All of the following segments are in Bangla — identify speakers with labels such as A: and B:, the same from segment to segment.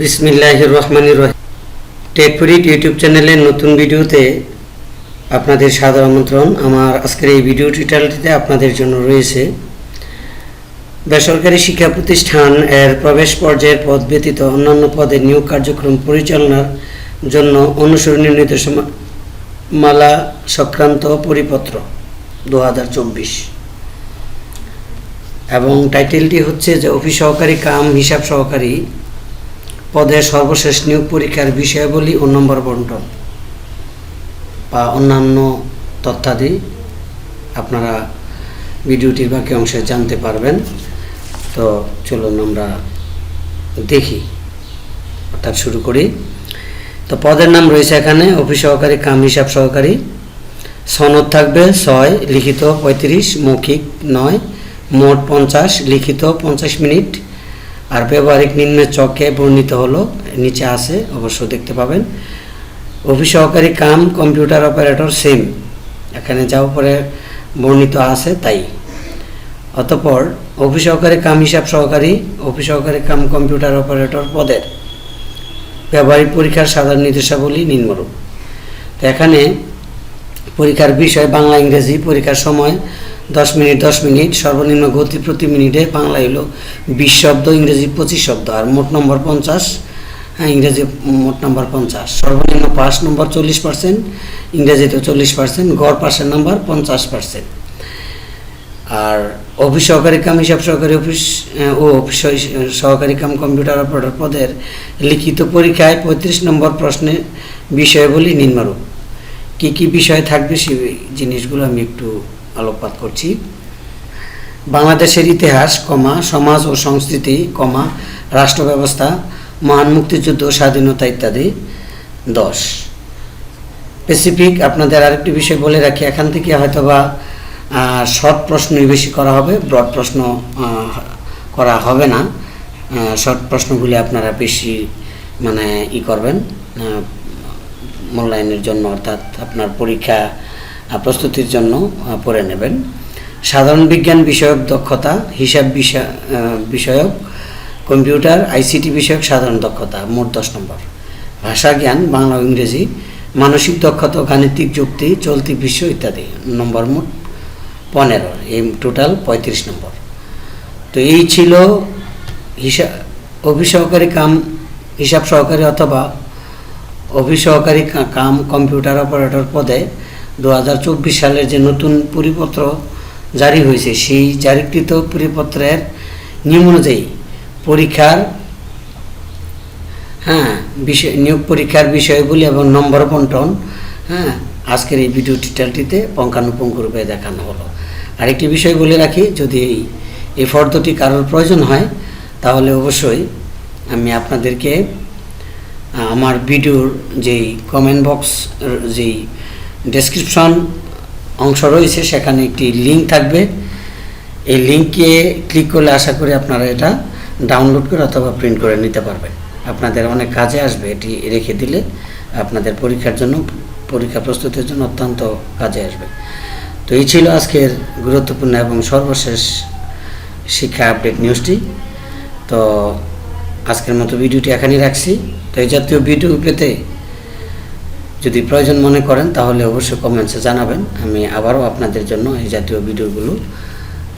A: বিসমিল্লাহ রহমান রহিম। টেকপুরিট ইউটিউব চ্যানেলের নতুন ভিডিওতে আপনাদের সাদর আমন্ত্রণ। আমার আজকের এই ভিডিও টিউটোরিয়ালটিতে আপনাদের জন্য রয়েছে বেসরকারি শিক্ষা প্রতিষ্ঠান এর প্রবেশ পর্যায়ের পদ ব্যতীত অন্যান্য পদে নিয়োগ কার্যক্রম পরিচালনার জন্য অনুসরণীয় নির্দেশমালা সংক্রান্ত পরিপত্র দু হাজার চব্বিশ। এবং টাইটেলটি হচ্ছে যে, অফিস সহকারী কাম হিসাব সহকারী পদে সর্বশেষ নিয়োগ পরীক্ষার বিষয়াবলী ও নম্বর বন্টন বা অন্যান্য তথ্যাদি আপনারা ভিডিওটির বাকি অংশে জানতে পারবেন। তো চলুন আমরা দেখি। অর্থাৎ শুরু করি। তো পদের নাম রয়েছে এখানে, অফিস সহকারী, কাম হিসাব সহকারী। সনদ থাকবে ছয়, লিখিত পঁয়ত্রিশ, মৌখিক নয়, মোট পঞ্চাশ, লিখিত পঞ্চাশ মিনিট। আর ব্যবহারিক নিম্ন চকে বর্ণিত হলো, নিচে আছে অবশ্য দেখতে পাবেন। অফিস সহকারী কাম, কম্পিউটার অপারেটর, সেম। এখানে যা উপরে বর্ণিত আছে, তাই। অতঃপর অফিস সহকারী কাম হিসাব সহকারী অফিস সহকারী কাম কম্পিউটার অপারেটর পদের ব্যবহারিক পরীক্ষার সাধারণ নির্দেশাবলী নিম্নরূপ। তো এখানে পরীক্ষার বিষয় বাংলা ইংরেজি পরীক্ষার সময় দশ মিনিট দশ মিনিট, সর্বনিম্ন গতি প্রতি মিনিটে বাংলা হলো বিশ শব্দ, ইংরেজি পঁচিশ শব্দ, আর মোট নম্বর পঞ্চাশ হ্যাঁ ইংরেজি মোট নম্বর পঞ্চাশ। সর্বনিম্ন পাস নম্বর চল্লিশ পার্সেন্ট, ইংরেজিতে চল্লিশ পার্সেন্ট, গড় পাসের নম্বর পঞ্চাশ পার্সেন্ট। আর অফিস সহকারী কাম, হিসাব সহকারী অফিস ও অফিস সহ- সহকারী কাম, কম্পিউটার অপারেটর পদের লিখিত পরীক্ষায় পঁয়ত্রিশ নম্বর প্রশ্নে বিষয়গুলি নিম্নরূপ। কী কী বিষয় থাকবে সেই জিনিসগুলো আমি একটু আলোকপাত করছি। বাংলাদেশের ইতিহাস, কমা, সমাজ ও সংস্কৃতি, কমা রাষ্ট্র ব্যবস্থা মহান মুক্তিযুদ্ধ, স্বাধীনতা ইত্যাদি। দশ। স্পেসিফিক আপনাদের আরেকটি বিষয় বলে রাখি, এখান থেকে হয়তোবা শর্ট প্রশ্নই বেশি করা হবে ব্রড প্রশ্ন করা হবে না। শর্ট প্রশ্নগুলি আপনারা বেশি মানে ই করবেন মূল্যায়নের জন্য, অর্থাৎ আপনার পরীক্ষা প্রস্তুতির জন্য পড়ে নেবেন। সাধারণ বিজ্ঞান বিষয়ক দক্ষতা, হিসাব বিষয় বিষয়ক, কম্পিউটার, আইসিটি বিষয়ক সাধারণ দক্ষতা, মোট দশ নম্বর। ভাষা, জ্ঞান, বাংলা ইংরেজি, মানসিক দক্ষতা, গাণিতিক যুক্তি, চলতি বিশ্ব ইত্যাদি। নম্বর মোট পনেরো, এই টোটাল পঁয়ত্রিশ নম্বর। তো এই ছিল হিসাব অভিসহকারী কাম, হিসাব সহকারী অথবা অভিসহকারী কাম কম্পিউটার অপারেটর পদে দু হাজার চব্বিশ সালের যে নতুন পরিপত্র জারি হয়েছে, সেই জারিকৃত পরিপত্রের নিয়ম অনুযায়ী পরীক্ষার হ্যাঁ বিষয়, নিয়োগ পরীক্ষার বিষয়গুলি এবং নম্বর বন্টন হ্যাঁ আজকের এই ভিডিও টিউটোরিয়ালটিতে পঙ্খানুপঙ্খ রূপে দেখানো হলো। আরেকটি বিষয় বলে রাখি, যদি এই এই ফর্দটি কারোর প্রয়োজন হয়, তাহলে অবশ্যই আমি আপনাদেরকে আমার ভিডিওর যেই কমেন্ট বক্স যেই ডেসক্রিপশন অংশ রয়েছে, সেখানে একটি লিঙ্ক থাকবে। এই লিঙ্কে ক্লিক করলে আশা করি আপনারা এটা ডাউনলোড করে অথবা প্রিন্ট করে নিতে পারবেন। আপনাদের অনেক কাজে আসবে এটি রেখে দিলে। আপনাদের পরীক্ষার জন্য, পরীক্ষা প্রস্তুতির জন্য অত্যন্ত কাজে আসবে। তো এই ছিল আজকের গুরুত্বপূর্ণ এবং সর্বশেষ শিক্ষা আপডেট নিউজটি তো আজকের মতো ভিডিওটি এখানেই রাখছি। তো এই জাতীয় ভিডিও পেতে যদি প্রয়োজন মনে করেন, তাহলে অবশ্যই কমেন্টসে জানাবেন। আমি আবারও আপনাদের জন্য এই জাতীয় ভিডিওগুলো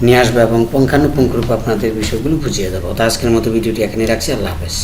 A: নিয়ে আসব এবং পুঙ্খানুপুঙ্খরূপে আপনাদের বিষয়গুলো বুঝিয়ে দেবো। তো আজকের মতো ভিডিওটি এখানে রাখছি। আল্লাহ হাফেজ।